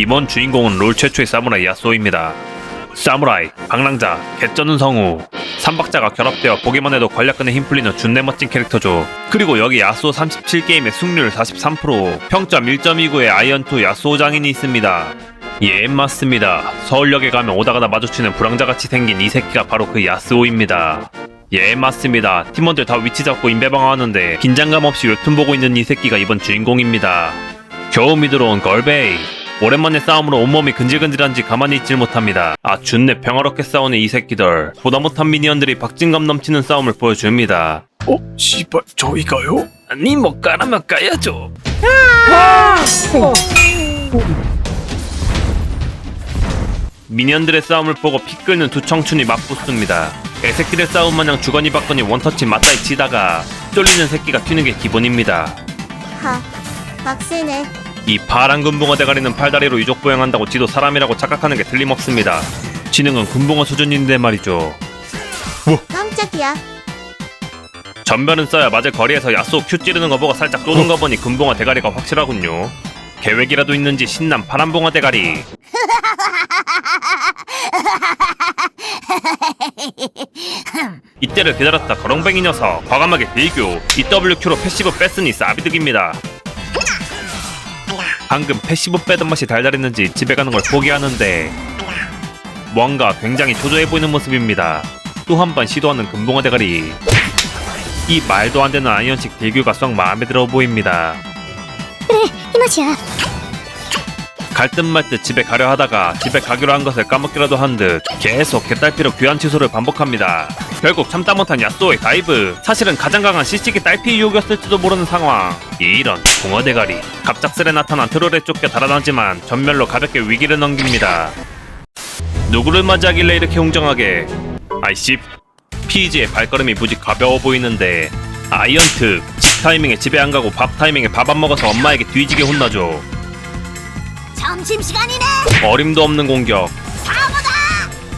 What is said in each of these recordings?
이번 주인공은 롤 최초의 사무라이 야쏘입니다. 사무라이, 방랑자, 개쩌는 성우, 삼박자가 결합되어 보기만 해도 권력근에 힘 풀리는 준내 멋진 캐릭터죠. 그리고 여기 야쏘 37게임의 승률 43%, 평점 1.29의 아이언2 야쏘 장인이 있습니다. 예, 맞습니다. 서울역에 가면 오다가다 마주치는 불황자같이 생긴 이 새끼가 바로 그 야스오입니다. 예, 맞습니다. 팀원들 다 위치 잡고 인베방어하는데 긴장감 없이 웹툰 보고 있는 이 새끼가 이번 주인공입니다. 겨우 미들어온 걸베이. 오랜만에 싸움으로 온몸이 근질근질한지 가만히 있질 못합니다. 아, 준내 평화롭게 싸우는 이 새끼들. 보다 못한 미니언들이 박진감 넘치는 싸움을 보여줍니다. 어? 씨발 저희가요? 니뭐 까라면 까야죠. 미니언들의 싸움을 보고 피 끓는 두 청춘이 맞붙습니다. 애새끼들 싸움 마냥 주거니 받거니 원터치 맞다이 치다가 쫄리는 새끼가 튀는 게 기본입니다. 하, 빡세네. 이 파란 금 붕어 대가리는 팔다리로 유족 보행한다고 지도 사람이라고 착각하는 게 틀림없습니다. 지능은 금붕어 수준인데 말이죠. 깜짝이야. 전멸은 써야 맞을 거리에서 야쏘 큐 찌르는 거 보고 살짝 쏘는 거 보니 금붕어 대가리가 확실하군요. 계획이라도 있는지 신난 파란붕어 대가리. 이때를 기다렸다 거렁뱅이 녀석 과감하게 딜교 EWQ로 패시브 뺐으니 싸비득입니다. 방금 패시브 빼던 맛이 달달했는지 집에 가는 걸 포기하는데 뭔가 굉장히 초조해 보이는 모습입니다. 또 한 번 시도하는 금붕어 대가리 이 말도 안 되는 아이언식 딜교가 썩 마음에 들어 보입니다. 이맛이야. 갈 듯 말 듯 집에 가려 하다가 집에 가기로 한 것을 까먹기라도 한 듯 계속 개딸피로 귀한 취소를 반복합니다. 결국 참다 못한 야쏘의 다이브 사실은 가장 강한 CC기 딸피 유혹이었을지도 모르는 상황 이런 붕어 대가리 갑작스레 나타난 트롤에 쫓겨 달아나지만 전멸로 가볍게 위기를 넘깁니다. 누구를 맞이하길래 이렇게 웅정하게 아이씨 피지의 발걸음이 무지 가벼워 보이는데 아이언트 집 타이밍에 집에 안 가고 밥 타이밍에 밥 안 먹어서 엄마에게 뒤지게 혼나죠. 점심시간이네. 어림도 없는 공격.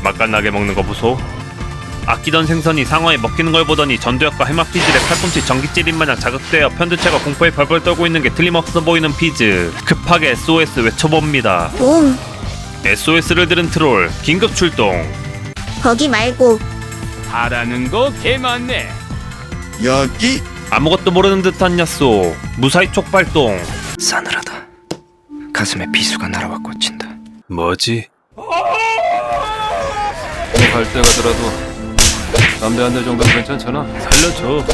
맛깔나게 먹는 거 보소. 아끼던 생선이 상어에 먹히는 걸 보더니 전두엽과 해마피질의 팔꿈치 전기찌린 마냥 자극되어 편두체가 공포에 벌벌 떨고 있는 게 틀림없어 보이는 피즈. 급하게 SOS 외쳐봅니다. 봄. SOS를 들은 트롤 긴급 출동. 거기 말고 하라는 거 개 많네 여기 아무것도 모르는 듯한 야쏘. 무사히 촉발동. 싸늘하다. 가슴에 비수가 날아와 꽂힌다. 뭐지? 갈 때 가더라도 담배 한 대 정도는 괜찮잖아 살려줘.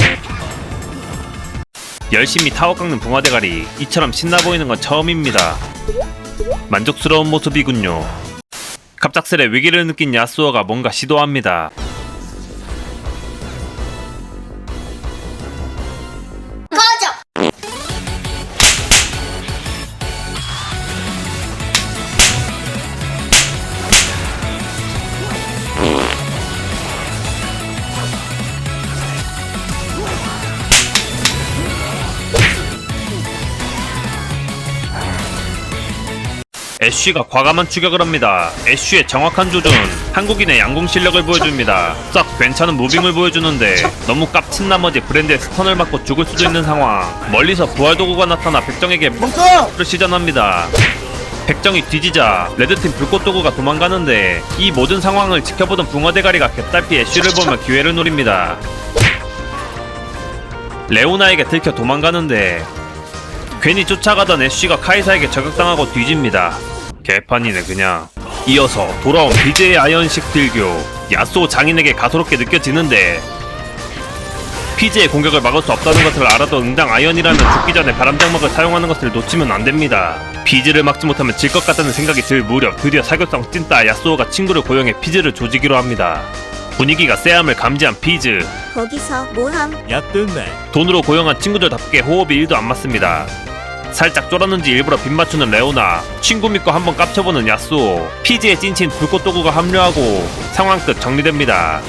열심히 타워 깎는 붕어 대가리. 이처럼 신나 보이는 건 처음입니다. 만족스러운 모습이군요. 갑작스레 위기를 느낀 야스오가 뭔가 시도합니다. 애쉬가 과감한 추격을 합니다. 애쉬의 정확한 조준, 한국인의 양궁 실력을 보여줍니다. 썩 괜찮은 무빙을 보여주는데 너무 깝친 나머지 브랜드의 스턴을 맞고 죽을 수도 있는 상황. 멀리서 부활 도구가 나타나 백정에게 를 시전합니다. 백정이 뒤지자 레드팀 불꽃 도구가 도망가는데 이 모든 상황을 지켜보던 붕어 대가리가 개딸피 애쉬를 보며 기회를 노립니다. 레오나에게 들켜 도망가는데 괜히 쫓아가던 애쉬가 카이사에게 저격당하고 뒤집니다. 개판이네 그냥. 이어서 돌아온 BJ 아이언식 딜교 야쏘 장인에게 가소롭게 느껴지는데 피지의 공격을 막을 수 없다는 것을 알아도 응당 아이언이라면 죽기 전에 바람장막을 사용하는 것을 놓치면 안 됩니다. 피즈를 막지 못하면 질 것 같다는 생각이 들 무렵 드디어 사교성 찐따 야쏘가 친구를 고용해 피즈를 조지기로 합니다. 분위기가 쎄함을 감지한 피즈 거기서 뭐함? 돈으로 고용한 친구들답게 호흡이 1도 안 맞습니다. 살짝 쫄았는지 일부러 빗 맞추는 레오나, 친구 믿고 한번 깝쳐보는 야스오, 피지의 찐친 불꽃 도구가 합류하고 상황 끝 정리됩니다.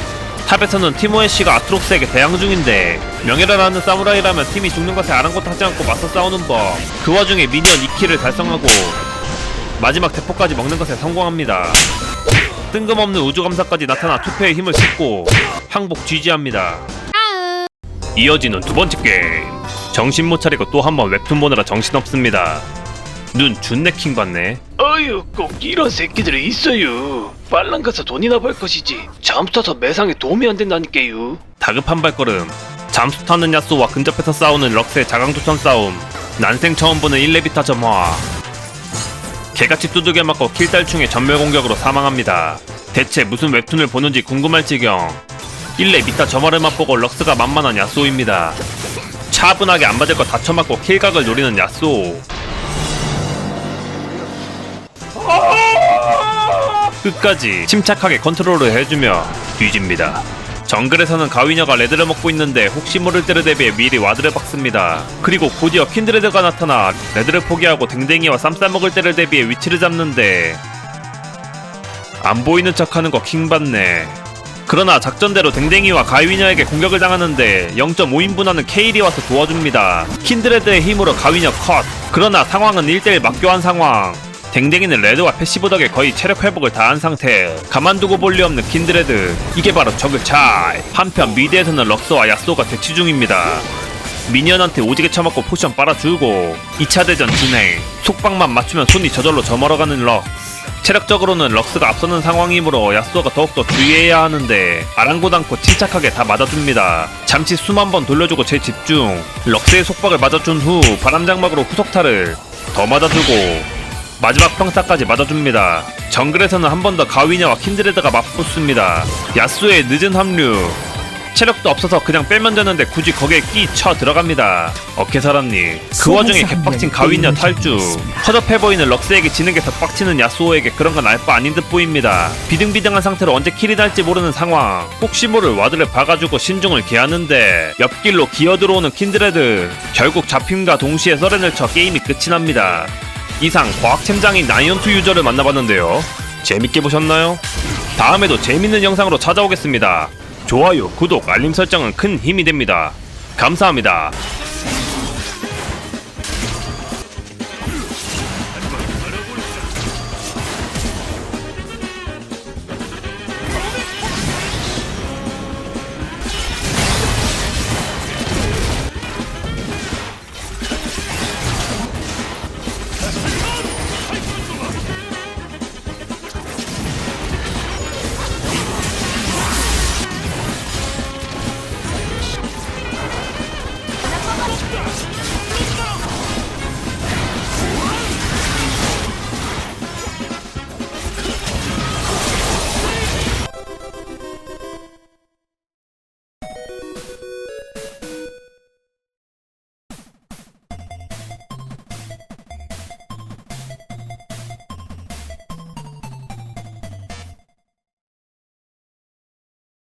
탑에서는 티모에씨가 아트록스에게 대항 중인데 명예를 아는 사무라이라면 팀이 죽는 것에 아랑곳하지 않고 맞서 싸우는 법. 그 와중에 미니언 2킬을 달성하고 마지막 대포까지 먹는 것에 성공합니다. 뜬금없는 우주감사까지 나타나 투표의 힘을 싣고 항복 GG합니다. 이어지는 두 번째 게임. 정신 못 차리고 또 한 번 웹툰 보느라 정신 없습니다. 눈 준내킹 받네. 어휴 꼭 이런 새끼들이 있어요. 빨랑 가서 돈이나 벌 것이지 잠수 타서 매상에 도움이 안 된다니까요. 다급한 발걸음. 잠수 타는 야쏘와 근접해서 싸우는 럭스의 자강도천 싸움. 난생 처음 보는 1레비타 점화. 개같이 두들겨 맞고 킬달충의 전멸 공격으로 사망합니다. 대체 무슨 웹툰을 보는지 궁금할 지경. 1레비타 점화를 맛보고 럭스가 만만한 야쏘입니다 차분하게 안 맞을 거 다 쳐맞고 킬각을 노리는 야쏘 끝까지 침착하게 컨트롤을 해주며 뒤집니다. 정글에서는 가위녀가 레드를 먹고 있는데 혹시 모를 때를 대비해 미리 와드를 박습니다. 그리고 곧이어 킨드레드가 나타나 레드를 포기하고 댕댕이와 쌈 싸 먹을 때를 대비해 위치를 잡는데 안 보이는 척하는 거 킹받네. 그러나 작전대로 댕댕이와 가위녀에게 공격을 당하는데 0.5인분하는 케일이 와서 도와줍니다. 킨드레드의 힘으로 가위녀 컷. 그러나 상황은 1대1 맞교환 상황. 댕댕이는 레드와 패시브 덕에 거의 체력 회복을 다한 상태. 가만두고 볼 리 없는 킨드레드. 이게 바로 저글 차이. 한편 미드에서는 럭스와 야쏘가 대치 중입니다. 미니언한테 오지게 쳐맞고 포션 빨아주고 2차 대전 진행. 속박만 맞추면 손이 저절로 저멀어가는 럭스. 체력적으로는 럭스가 앞서는 상황이므로 야쏘가 더욱더 주의해야 하는데 아랑곳 않고 침착하게 다 맞아줍니다. 잠시 숨한번 돌려주고 재집중. 럭스의 속박을 맞아준 후 바람장막으로 후속타를 더 맞아주고 마지막 평타까지 맞아줍니다. 정글에서는 한 번 더 가위냐와 킨드레드가 맞붙습니다. 야수의 늦은 합류. 체력도 없어서 그냥 빼면 되는데 굳이 거기에 끼쳐 들어갑니다. 어케 사람님. 그 와중에 개빡친 가위냐 탈주. 허접해 보이는 럭스에게 지는 게 더 빡치는 야수오에게 그런 건 알 바 아닌 듯 보입니다. 비등비등한 상태로 언제 킬이 날지 모르는 상황. 혹시 모를 와드를 박아주고 신중을 기하는데 옆길로 기어 들어오는 킨드레드. 결국 잡힘과 동시에 서렌을 쳐 게임이 끝이 납니다. 이상 과학챔장인 나이언투 유저를 만나봤는데요. 재밌게 보셨나요? 다음에도 재밌는 영상으로 찾아오겠습니다. 좋아요, 구독, 알림 설정은 큰 힘이 됩니다. 감사합니다.